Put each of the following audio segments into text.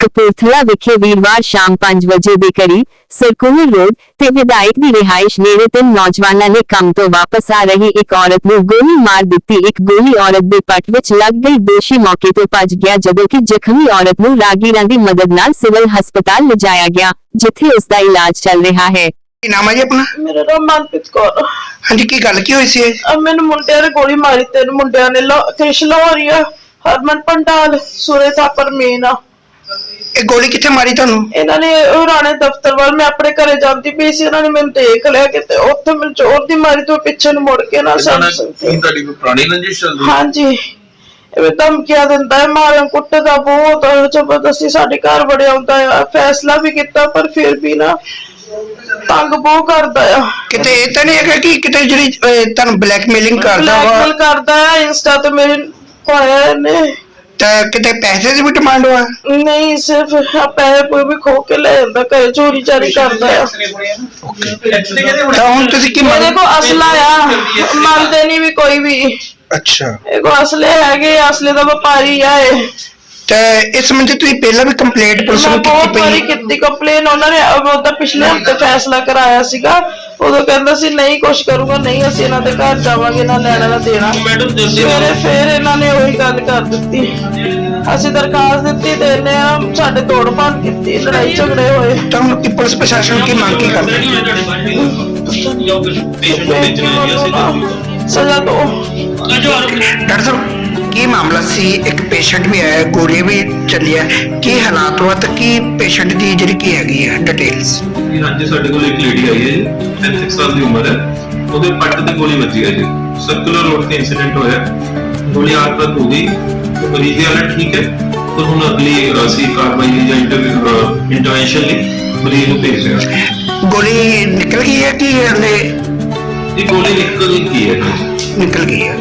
ਕਪੂਰਥਲਾ ਵਿਖੇ ਵੀਰਵਾਰ ਸ਼ਾਮ 5 ਵਜੇ ਦੇ ਕਰੀਬ ਸਰਕੂਲ ਰੋਡ ਤੇ ਵਿਧਾਇਕ ਦੀ ਰਿਹਾਇਸ਼ ਨੇੜੇ ਤਿੰਨ ਨੌਜਵਾਨਾਂ ਨੇ ਕੰਮ ਤੋਂ ਵਾਪਸ ਆ ਰਹੀ ਇੱਕ ਔਰਤ ਨੂੰ ਗੋਲੀ ਮਾਰ ਦਿੱਤੀ। ਇੱਕ ਗੋਲੀ ਔਰਤ ਦੇ ਪੱਟ ਵਿੱਚ ਲੱਗ ਗਈ। ਦੋਸ਼ੀ ਮੌਕੇ ਤੋਂ ਭੱਜ ਗਿਆ, ਜਦੋਂ ਕਿ ਜ਼ਖਮੀ ਔਰਤ ਨੂੰ ਰਾਗੀਰਾਂ ਦੀ ਮਦਦ ਨਾਲ ਸਿਵਲ ਹਸਪਤਾਲ ਲਿਜਾਇਆ ਗਿਆ, ਜਿੱਥੇ ਉਸ ਦਾ ਇਲਾਜ ਚੱਲ ਰਿਹਾ ਹੈ। ਕੀ ਨਾਮ ਹੈ ਜੀ ਆਪਣਾ? ਮੇਰਾ ਨਾਮ ਮਨਪ੍ਰੀਤ ਕੌਰ ਆ। ਹਾਂਜੀ ਕੀ ਗੱਲ ਕੀ ਹੋਈ ਸੀ ਆ ਮੈਨੂੰ ਮੁੰਡਿਆਂ ਨੇ ਗੋਲੀ ਮਾਰੀ ਤਿੰਨ ਮੁੰਡਿਆਂ ਨੇ ਲਾ- ਕ੍ਰਿਸ਼ ਲਾਹੌਰੀਆ ਹਰਮਨ ਪੰਡਾਲ ਸੂਰੇ ਥਾਪਰ ਮੀਨਾ ਇਹ ਗੋਲੀ ਕਿੱਥੇ ਮਾਰੀ ਤੁਹਾਨੂੰ? ਇਹਨਾਂ ਨੇ ਉਹ ਰਾਣੇ ਦਫ਼ਤਰ ਵੱਲ ਮੈਂ ਆਪਣੇ ਘਰੇ ਜਾਂਦੀ ਪਈ ਸੀ ਇਹਨਾਂ ਨੇ ਮੈਨੂੰ ਦੇਖ ਲਿਆ ਕਿਤੇ ਉੱਥੇ ਮੈਨੂੰ ਜ਼ੋਰ ਦੀ ਮਾਰੀ ਤੋਂ ਪਿੱਛੇ ਨੂੰ ਮੁੜ ਕੇ ਨਾ ਸਮਝ ਕੀ ਸਕਦੀ ਤੁਹਾਡੀ ਕੋਈ ਪੁਰਾਣੀ ਰੰਜਿਸ਼ ਚੱਲਦੀ ਹਾਂਜੀ। ਇਹ ਧਮਕੀਆਂ ਦਿੰਦਾ ਹੈ ਮਾਰਨ ਕੁੱਟਦਾ ਬਹੁਤ ਜ਼ਬਰਦਸਤੀ ਸਾਡੇ ਘਰ ਵੜਿਆ ਆਉਂਦਾ ਆ। ਫੈਸਲਾ ਵੀ ਕੀਤਾ ਪਰ ਫਿਰ ਵੀ ਨਾ ਤੰਗ ਬਹੁਤ ਕਰਦਾ ਆ। ਕਿਤੇ ਇਹ ਤਾਂ ਨਹੀਂ ਹੈਗਾ ਕਿ ਕਿਤੇ ਜਿਹੜੀ ਅਹ, ਤੁਹਾਨੂੰ ਬਲੈਕਮੇਲਿੰਗ ਕਰਦਾ ਬਲੈਕਮੇਲ ਵਾ ਕਰਦਾ ਹੈ ਇੰਸਟਾ ਤੇ ਮੇਰੇ ਪਾਇਆ ਇਹਨੇ। ਤਾਂ ਕਿਤੇ ਪੈਸੇ ਦੀ ਵੀ ਡਿਮਾਂਡ ਵਾ? ਨਹੀਂ ਸਿਰਫ ਆ ਪੈਸੇ ਪੂਏ ਵੀ ਖੋ ਕੇ ਲੈ ਜਾਂਦਾ ਘਰੇ ਚੋਰੀ ਚਾਰੀ ਕਰਦਾ ਆ। ਤਾਂ ਹੁਣ ਤੁਸੀਂ ਕੀ ਮੇਰੇ ਕੋ ਅਸਲਾ ਆ ਮੰਨਦੇ ਨਹੀਂ ਵੀ ਕੋਈ ਵੀ। ਅੱਛਾ। ਇਹ ਕੋ ਅਸਲੇ ਹੈਗੇ ਅਸਲੇ ਦਾ ਵਪਾਰੀ ਆ ਇਹ। ਤੇ ਇਸ ਸੰਬੰਧੀ ਤੁਸੀਂ ਪਹਿਲਾਂ ਵੀ ਕੰਪਲੇਂਟ ਪੁਲਿਸ ਮੈਂ ਨੂੰ ਬਹੁਤ ਕੀਤੀ ਵਾਰੀ ਪਈ ਕੀਤੀ ਕੰਪਲੇਨ ਉਹਨਾਂ ਨੇ ਉਹਦਾ ਪਿਛਲੇ ਹਫ਼ਤੇ ਫੈਸਲਾ ਕਰਾਇਆ ਸੀਗਾ ਉਦੋਂ ਕਹਿੰਦਾ ਸੀ ਨਹੀਂ ਕੁਛ ਕਰੂਗਾ ਨਹੀਂ ਅਸੀਂ ਇਹਨਾਂ ਦੇ ਘਰ ਜਾਵਾਂਗੇ ਨਾ ਲੈਣਾ ਨਾ ਦੇਣਾ ਮੈਡਮ ਸਵੇਰੇ ਫੇਰ ਇਹਨਾਂ ਨੇ ਉਹੀ ਗੱਲ ਕਰ ਦਿੱਤੀ ਅਸੀਂ ਦਰਖਾਸਤ ਦਿੱਤੀ ਤੇ ਇਹਨੇ ਆ ਸਾਡੇ ਤੋੜ ਭੰਨ ਕੀਤੀ ਲੜਾਈ ਝਗੜੇ ਹੋਏ ਤਾਂ ਹੁਣ ਕੀ ਪੁਲਿਸ ਪ੍ਰਸ਼ਾਸਨ ਕੀ ਮੰਗ ਕੀ ਕਰਦੇ ਸਜ਼ਾ ਦੋ ਡਾਕਟਰ ਸਾਹਿਬ ਕੀ ਮਾਮਲਾ ਸੀ? ਇੱਕ ਪੇਸ਼ੈਂਟ ਵੀ ਆਇਆ ਗੋਲੀ ਵੀ ਚੱਲੀ ਹੈ ਕੀ ਹਾਲਾਤ ਤੇ ਕੀ ਪੇਸ਼ੈਂਟ ਦੀ ਜਿਹੜੀ ਕੀ ਹੈਗੀ ਹੈ ਡਿਟੇਲਸ ਹਾਂਜੀ ਸਾਡੇ ਕੋਲ ਇੱਕ ਲੇਡੀ ਆਈ ਹੈ ਜੀ 36 ਸਾਲ ਦੀ ਉਮਰ ਹੈ। ਉਹਦੇ ਪੱਟ ਤੇ ਗੋਲੀ ਵੱਜੀ ਹੈ ਜੀ। ਸਰਕੂਲਰ ਰੋਡ ਤੇ ਇਨਸੀਡੈਂਟ ਹੋਇਆ। ਗੋਲੀ ਆਗ ਤੱਕ ਹੋ ਗਈ। ਤੇ ਮਰੀਜ਼ ਦੀ ਹਾਲਤ ਠੀਕ ਹੈ। ਪਰ ਹੁਣ ਅਗਲੀ ਅਸੀਂ ਕਾਰਵਾਈ ਲਈ ਜਾਂ ਇੰਟਰਵੈਂਸ਼ਨ ਲਈ ਮਰੀਜ਼ ਨੂੰ ਭੇਜ ਰਹੇ ਹਾਂ। ਗੋਲੀ ਨਿਕਲ ਗਈ ਹੈ ਕਿ ਹਲੇ ਇਹ ਗੋਲੀ ਨਿਕਲ ਗਈ ਹੈ। ਨਿਕਲ ਗਈ ਹੈ।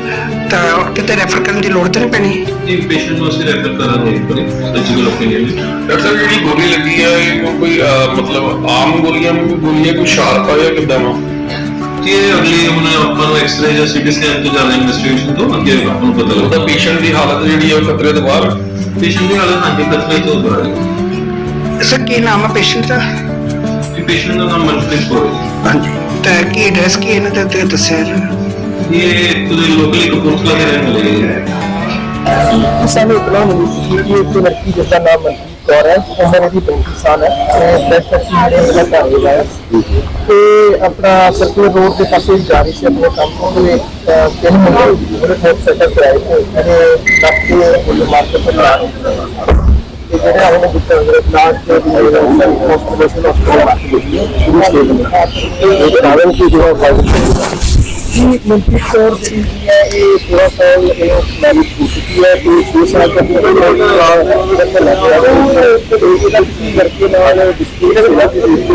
ਤਾਂ ਕਿਤੇ ਰੈਫਰ ਕਰਨ ਦੀ ਲੋੜ ਤਾਂ ਨਹੀਂ ਪੈਣੀ। ਇਹ ਪੇਸ਼ੈਂਟ ਨੂੰ ਅਸੀਂ ਰੈਫਰ ਕਰਾਂਗੇ ਇੱਕ ਵਾਰੀ ਸਰਜੀਕਲ ਓਪੀਨੀਅਨ ਲਈ ਡਾਕਟਰ ਸਾਹਿਬ ਜਿਹੜੀ ਗੋਲੀ ਲੱਗੀ ਹੈ ਇਹ ਕੋਈ ਮਤਲਬ ਆਮ ਗੋਲੀਆਂ ਵੀ ਗੋਲੀਆਂ ਕੋਈ ਸ਼ਾਰਪ ਆ ਜਾਂ ਕਿੱਦਾਂ ਵਾ? ਇਹ ਅਗਲੀ ਹੁਣ ਆਪਾਂ ਨੂੰ ਐਕਸਰੇ ਜਾਂ ਸੀਟੀ ਸਕੈਨ ਤੋਂ ਜ਼ਿਆਦਾ ਇਨਵੈਸਟੀਗੇਸ਼ਨ ਤੋਂ ਅੱਗੇ ਆਪਾਂ ਨੂੰ ਪਤਾ ਲੱਗਦਾ ਪੇਸ਼ੈਂਟ ਦੀ ਹਾਲਤ ਜਿਹੜੀ ਹੈ ਉਹ ਖਤਰੇ ਤੋਂ ਬਾਹਰ? ਪੇਸ਼ੈਂਟ ਦੀ ਹਾਲਤ ਹਾਂਜੀ ਖਤਰੇ ਤੋਂ ਬਾਹਰ ਹੈ। ਸਰ ਕੀ ਨਾਮ ਹੈ ਪੇਸ਼ੈਂਟ ਦਾ? ਪੇਸ਼ੈਂਟ ਦਾ ਨਾਮ ਮਨਪ੍ਰੀਤ ਕੌਰ ਹੈ। ਹਾਂਜੀ। ਤਾਂ ਕੀ ਐਡਰੈਸ ਕੀ ਇਹਨਾਂ ਦਾ ਤੇ ਦੱਸਿਆ ਜੀ ਇਹ ਤੁਦੇ ਲੋਕਲੀ ਕਪੂਰਥਲਾ ਦੇ ਰਹਿਣ ਵਾਲੇ ਹੈ। ਸਾਨੂੰ ਇਤਨਾ ਮਿਲੀ ਕਿ ਇੱਕ ਲੜਕੀ ਜਿਸਦਾ ਨਾਮ ਮਨਜੀਤ ਕੌਰ ਹੈ ਉਮਰ ਇਹਦੀ 35 ਸਾਲ ਹੈ ਬੈਸਟ ਐਕਸੀਡੈਂਟ ਦਾ ਘਰ ਹੋਇਆ ਹੈ ਤੇ ਆਪਣਾ ਸਰਕੂਲਰ ਰੋਡ ਦੇ ਪਾਸੇ ਜਾ ਰਹੀ ਸੀ ਆਪਣੇ ਕੰਮ ਤੋਂ ਤੇ ਤਿੰਨ ਮੁੰਡੇ ਉਹਦੇ ਬਹੁਤ ਸੈਟਅਪ ਕਰਾਏ ਤੇ ਇਹਨੇ ਲੱਗ ਕੇ ਉਹ ਮਾਰ ਕੇ ਪਤਾ La gente se en una persona que no se ha convertido en una persona que en una persona que no se ha que no se ha convertido en una persona que no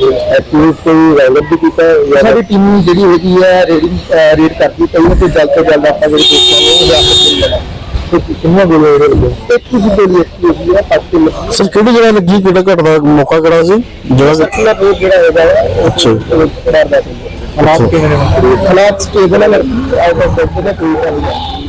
active ਕੋਈ regular ਵੀ ਕੀਤਾ ਜਾਂ ਸਾਡੀ team ਜਿਹੜੀ ਹੈਗੀ ਹੈ raiding raid ਕਰਦੀ ਪਈ ਹੈ ਤੇ ਜਲਦ ਤੋਂ ਜਲਦ ਆਪਾਂ ਜਿਹੜੇ ਦੋਸਤਾਂ ਨੂੰ ਉਹ ਵਾਪਸ ਮਿਲ ਜਾਣਾ ਤੇ ਕਿੰਨੀਆਂ ਗੋਲੀਆਂ ਇਹਦੇ ਵਿੱਚ ਇੱਕ ਹੀ ਗੋਲੀ ਹੈਗੀ ਹੈ ਫਸਟ ਟੀਮ ਸਰ ਕਿਹੜੀ ਜਗ੍ਹਾ ਲੱਗੀ ਕਿਹੜਾ ਘਟਨਾ ਮੌਕਾ ਕਿਹੜਾ ਸੀ? ਜਗ੍ਹਾ ਸੱਚਾ ਰੋਡ ਜਿਹੜਾ ਹੈਗਾ ਹੈ ਅੱਛਾ। ਹਾਲਾਤ ਕਿਵੇਂ ਨੇ? ਹਾਲਾਤ ਸਟੇਬਲ ਹੈ ਆਊਟ ਆਫ ਬੈਡ ਦਾ ਕੋਈ ਗੱਲ ਨਹੀਂ